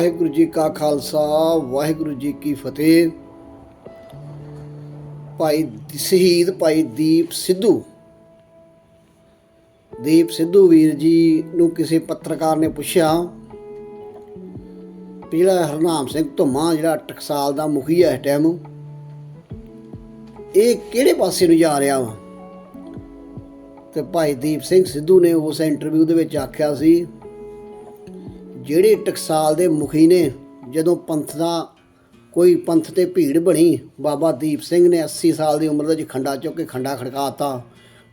ਵਾਹਿਗੁਰੂ ਜੀ ਕਾ ਖਾਲਸਾ, ਵਾਹਿਗੁਰੂ ਜੀ ਕੀ ਫਤਿਹ। ਭਾਈ ਸ਼ਹੀਦ ਭਾਈ ਦੀਪ ਸਿੱਧੂ। ਦੀਪ ਸਿੱਧੂ ਵੀਰ ਜੀ ਨੂੰ ਕਿਸੇ ਪੱਤਰਕਾਰ ਨੇ ਪੁੱਛਿਆ ਵੀ ਜਿਹੜਾ ਹਰਨਾਮ ਸਿੰਘ ਧੁੰਮਾ, ਜਿਹੜਾ ਟਕਸਾਲ ਦਾ ਮੁਖੀ ਹੈ ਇਸ ਟਾਈਮ, ਇਹ ਕਿਹੜੇ ਪਾਸੇ ਨੂੰ ਜਾ ਰਿਹਾ ਵਾ? ਤੇ ਭਾਈ ਦੀਪ ਸਿੰਘ ਸਿੱਧੂ ਨੇ ਉਸ ਇੰਟਰਵਿਊ ਦੇ ਵਿੱਚ ਆਖਿਆ ਸੀ ਜਿਹੜੇ ਟਕਸਾਲ ਦੇ ਮੁਖੀ ਨੇ, ਜਦੋਂ ਪੰਥ ਦਾ ਕੋਈ ਪੰਥ ਤੇ ਭੀੜ ਬਣੀ, ਬਾਬਾ ਦੀਪ ਸਿੰਘ ਨੇ 80 ਸਾਲ ਦੀ ਉਮਰ ਵਿੱਚ ਖੰਡਾ ਚੁੱਕ ਕੇ ਖੰਡਾ ਖੜਕਾਤਾ।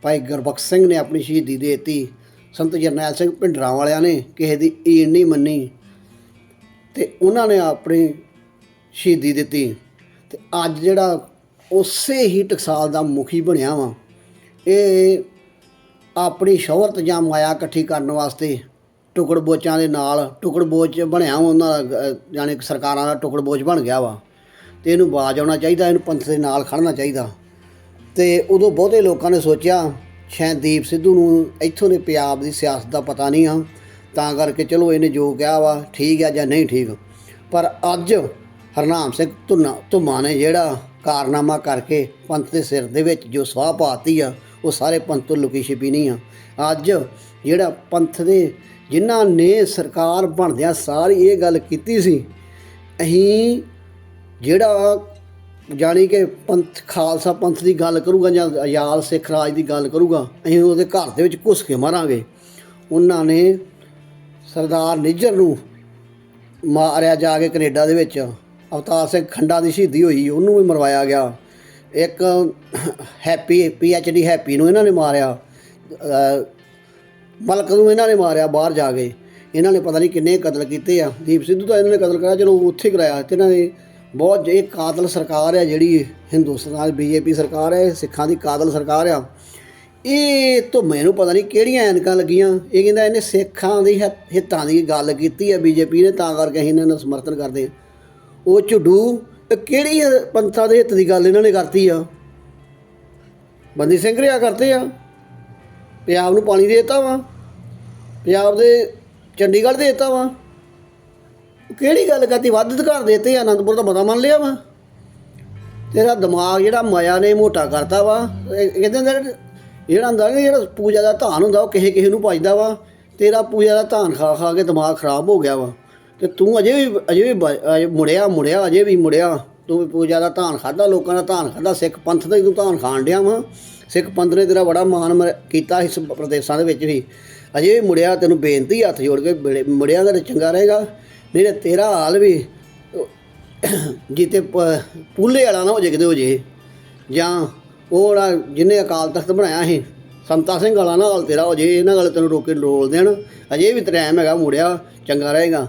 ਭਾਈ ਗੁਰਬਖਸ਼ ਸਿੰਘ ਨੇ ਆਪਣੀ ਸ਼ਹੀਦੀ ਦੇ ਦਿੱਤੀ। ਸੰਤ ਜਰਨੈਲ ਸਿੰਘ ਭਿੰਡਰਾਂ ਵਾਲਿਆਂ ਨੇ ਕਿਸੇ ਦੀ ਈਣ ਨਹੀਂ ਮੰਨੀ ਤੇ ਉਹਨਾਂ ਨੇ ਆਪਣੀ ਸ਼ਹੀਦੀ ਦਿੱਤੀ। ਤੇ ਅੱਜ ਜਿਹੜਾ ਉਸੇ ਹੀ ਟਕਸਾਲ ਦਾ ਮੁਖੀ ਬਣਿਆ ਵਾ, ਇਹ ਆਪਣੀ ਸ਼ੌਹਰਤ ਜਾਂ ਮਾਇਆ ਇਕੱਠੀ ਕਰਨ ਵਾਸਤੇ ਟੁਕੜ ਬੋਚਾਂ ਦੇ ਨਾਲ ਟੁਕੜ ਬੋਚ ਬਣਿਆ ਉਹਨਾਂ ਦਾ ਅਹ, ਯਾਨੀ ਸਰਕਾਰਾਂ ਦਾ ਟੁਕੜ ਬੋਚ ਬਣ ਗਿਆ ਵਾ। ਤੇ ਇਹਨੂੰ ਬਾਜ ਆਉਣਾ ਚਾਹੀਦਾ ਇਹਨੂੰ ਪੰਥ ਦੇ ਨਾਲ ਖੜਨਾ ਚਾਹੀਦਾ। ਤੇ ਉਦੋਂ ਬਹੁਤੇ ਲੋਕਾਂ ਨੇ ਸੋਚਿਆ ਸ਼ਾਇਦ ਦੀਪ ਸਿੱਧੂ ਨੂੰ ਇੱਥੋਂ ਦੇ ਪੰਜਾਬ ਦੀ ਸਿਆਸਤ ਦਾ ਪਤਾ ਨਹੀਂ ਆ ਤਾਂ ਕਰਕੇ ਚਲੋ ਇਹਨੇ ਜੋ ਕਿਹਾ ਵਾ ਠੀਕ ਆ ਜਾਂ ਨਹੀਂ ਠੀਕ। ਪਰ ਅੱਜ ਹਰਨਾਮ ਸਿੰਘ ਧੁੰਨਾ ਧੁੰਮਾ ਨੇ ਜਿਹੜਾ ਕਾਰਨਾਮਾ ਕਰਕੇ ਪੰਥ ਦੇ ਸਿਰ ਦੇ ਵਿੱਚ ਜੋ ਸਵਾਹ ਪਾਤੀ ਆ ਉਹ ਸਾਰੇ ਪੰਥ ਤੋਂ ਲੁਕੀ ਛਿਪੀ ਨਹੀਂ ਆ। ਅੱਜ ਜਿਹੜਾ ਪੰਥ ਦੇ ਜਿਨ੍ਹਾਂ ਨੇ ਸਰਕਾਰ ਬਣਦਿਆਂ ਸਾਰੀ ਇਹ ਗੱਲ ਕੀਤੀ ਸੀ ਅਸੀਂ ਜਿਹੜਾ ਜਾਣੀ ਕਿ ਪੰਥ, ਖਾਲਸਾ ਪੰਥ ਦੀ ਗੱਲ ਕਰੂਗਾ ਜਾਂ ਆਜ਼ਾਦ ਸਿੱਖ ਰਾਜ ਦੀ ਗੱਲ ਕਰੂਗਾ ਅਸੀਂ ਉਹਦੇ ਘਰ ਦੇ ਵਿੱਚ ਘੁਸ ਕੇ ਮਾਰਾਂਗੇ। ਉਹਨਾਂ ਨੇ ਸਰਦਾਰ ਨਿੱਜਰ ਨੂੰ ਮਾਰਿਆ ਜਾ ਕੇ ਕੈਨੇਡਾ ਦੇ ਵਿੱਚ। ਅਵਤਾਰ ਸਿੰਘ ਖੰਡਾ ਦੀ ਸ਼ਹੀਦੀ ਹੋਈ, ਉਹਨੂੰ ਵੀ ਮਰਵਾਇਆ ਗਿਆ। ਇੱਕ ਹੈਪੀ ਡੀ ਹੈਪੀ ਨੂੰ ਇਹਨਾਂ ਨੇ ਮਾਰਿਆ। ਮਲਕ ਨੂੰ ਇਹਨਾਂ ਨੇ ਮਾਰਿਆ ਬਾਹਰ ਜਾ ਕੇ। ਇਹਨਾਂ ਨੇ ਪਤਾ ਨਹੀਂ ਕਿੰਨੇ ਕਤਲ ਕੀਤੇ ਆ। ਦੀਪ ਸਿੱਧੂ ਤਾਂ ਇਹਨਾਂ ਨੇ ਕਤਲ ਕਰਾਇਆ ਚਲੋ ਉੱਥੇ ਕਰਾਇਆ। ਤੇ ਇਹਨਾਂ ਨੇ ਬਹੁਤ ਇਹ ਕਾਤਲ ਸਰਕਾਰ ਆ ਜਿਹੜੀ ਹਿੰਦੁਸਤਾਨ ਦੀ ਬੀਜੇਪੀ ਸਰਕਾਰ ਹੈ ਸਿੱਖਾਂ ਦੀ ਕਾਤਲ ਸਰਕਾਰ ਆ। ਇਹ ਤੋਂ ਮੈਨੂੰ ਪਤਾ ਨਹੀਂ ਕਿਹੜੀਆਂ ਐਨਕਾਂ ਲੱਗੀਆਂ। ਇਹ ਕਹਿੰਦਾ ਇਹਨੇ ਸਿੱਖਾਂ ਦੀ ਹਿੱਤਾਂ ਦੀ ਗੱਲ ਕੀਤੀ ਹੈ ਬੀਜੇਪੀ ਨੇ, ਤਾਂ ਕਰਕੇ ਅਸੀਂ ਇਹਨਾਂ ਨੂੰ ਸਮਰਥਨ ਕਰਦੇ ਹਾਂ ਉਹ ਝੁੱਡੂ ਇਹ ਕਿਹੜੀ ਪੰਥਾਂ ਦੇ ਹਿੱਤ ਦੀ ਗੱਲ ਇਹਨਾਂ ਨੇ ਕਰਤੀ ਆ? ਬੰਦੀ ਸਿੰਘ ਰਿਆ ਕਰਤੇ ਆ। ਪੰਜਾਬ ਨੂੰ ਪਾਣੀ ਦੇ ਦਿੱਤਾ ਵਾ। ਪੰਜਾਬ ਦੇ ਚੰਡੀਗੜ੍ਹ ਦੇ ਦਿੱਤਾ ਵਾ। ਕਿਹੜੀ ਗੱਲ ਕਰਤੀ? ਵੱਧ ਅਧਿਕਾਰ ਦੇਤੇ ਅਨੰਦਪੁਰ ਦਾ ਮਤਾ ਮੰਨ ਲਿਆ ਵਾ। ਤੇਰਾ ਦਿਮਾਗ ਜਿਹੜਾ ਮਾਇਆ ਨੇ ਮੋਟਾ ਕਰਤਾ ਵਾ। ਕਹਿੰਦੇ ਹੁੰਦੇ ਨੇ, ਜਿਹੜਾ ਹੁੰਦਾ ਨਾ ਜਿਹੜਾ ਪੂਜਾ ਦਾ ਧਾਨ ਹੁੰਦਾ ਉਹ ਕਿਸੇ ਕਿਸੇ ਨੂੰ ਭਜਦਾ ਵਾ। ਤੇਰਾ ਪੂਜਾ ਦਾ ਧਾਨ ਖਾ ਖਾ ਕੇ ਦਿਮਾਗ ਖਰਾਬ ਹੋ ਗਿਆ ਵਾ। ਤੇ ਤੂੰ ਅਜੇ ਵੀ ਅਜੇ ਵੀ ਬ- ਮੁੜਿਆ ਮੁੜਿਆ, ਅਜੇ ਵੀ ਮੁੜਿਆ। ਤੂੰ ਵੀ ਪੂਜਾ ਦਾ ਧਾਨ ਖਾਦਾ ਲੋਕਾਂ ਦਾ ਧਾਨ ਖਾਦਾ ਸਿੱਖ ਪੰਥ ਦਾ ਹੀ ਤੂੰ ਧਾਨ ਖਾਣ ਡਿਆ ਵਾ। ਸਿੱਖ ਪੰਥ ਨੇ ਤੇਰਾ ਬੜਾ ਮਾਣ ਮ- ਕੀਤਾ ਇਸ ਪ੍ਰਦੇਸ਼ਾਂ ਦੇ ਵਿੱਚ ਵੀ। ਅਜੇ ਵੀ ਮੁੜਿਆ, ਤੈਨੂੰ ਬੇਨਤੀ ਹੱਥ ਜੋੜ ਕੇ ਮੁੜਿਆ ਤਾਂ ਚੰਗਾ ਰਹੇਗਾ। ਨਹੀਂ ਤੇਰਾ ਹਾਲ ਵੀ ਜਿੱਤੇ ਪੂਲੇ ਵਾਲਾ ਨਾ ਹੋ ਜੇ ਕਿਤੇ ਹੋ ਜੇ। ਜਾਂ ਉਹ ਜਿਹੜਾ ਜਿਹਨੇ ਅਕਾਲ ਤਖਤ ਬਣਾਇਆ ਸੀ, ਸੰਤਾ ਸਿੰਘ ਵਾਲਾ ਨਾ ਹਾਲ ਤੇਰਾ ਹੋ ਜੇ, ਇਹਨਾਂ ਗੱਲ ਤੈਨੂੰ ਰੋਕੇ ਰੋਲ ਦੇਣ। ਅਜੇ ਵੀ ਟਾਈਮ ਹੈਗਾ, ਮੁੜਿਆ, ਚੰਗਾ ਰਹੇਗਾ।